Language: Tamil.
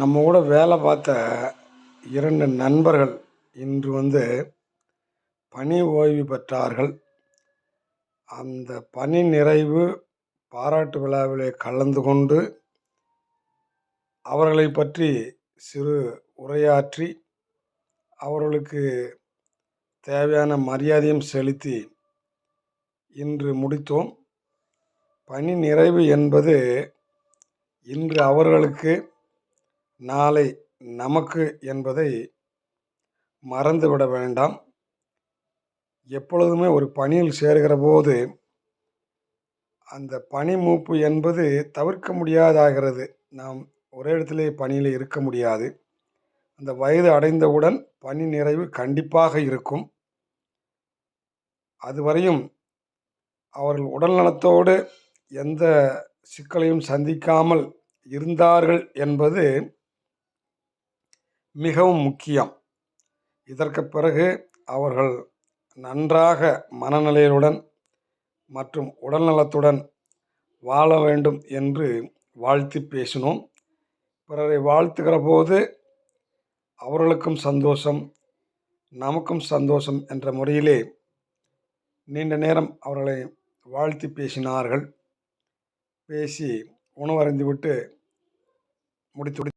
நம்ம கூட வேலை பார்த்த இரண்டு நண்பர்கள் இன்று வந்து பணி ஓய்வு பெற்றார்கள். அந்த பணி நிறைவு பாராட்டு விழாவிலே கலந்து கொண்டு அவர்களை பற்றி சிறு உரையாற்றி அவர்களுக்கு தேவையான மரியாதையும் செலுத்தி இன்று முடித்தோம். பணி நிறைவு என்பது இன்று அவர்களுக்கு நாளை நமக்கு என்பதை மறந்துவிட வேண்டாம். எப்பொழுதுமே ஒரு பணியில் சேர்கிற போது அந்த பணி மூப்பு என்பது தவிர்க்க முடியாதாகிறது. நாம் ஒரே இடத்திலே பணியில் இருக்க முடியாது. அந்த வயது அடைந்தவுடன் பணி நிறைவு கண்டிப்பாக இருக்கும். அதுவரையும் அவர்கள் உடல் நலத்தோடு எந்த சிக்கலையும் சந்திக்காமல் இருந்தார்கள் என்பது மிகவும் முக்கியம். இதற்கு பிறகு அவர்கள் நன்றாக மனநிலையுடன் மற்றும் உடல்நலத்துடன் வாழ வேண்டும் என்று வாழ்த்தி பேசினோம். பிறரை வாழ்த்துகிற போது அவர்களுக்கும் சந்தோஷம் நமக்கும் சந்தோஷம் என்ற முறையிலே நீண்ட நேரம் அவர்களை வாழ்த்தி பேசினார்கள். பேசி உணவருந்திவிட்டு முடித்து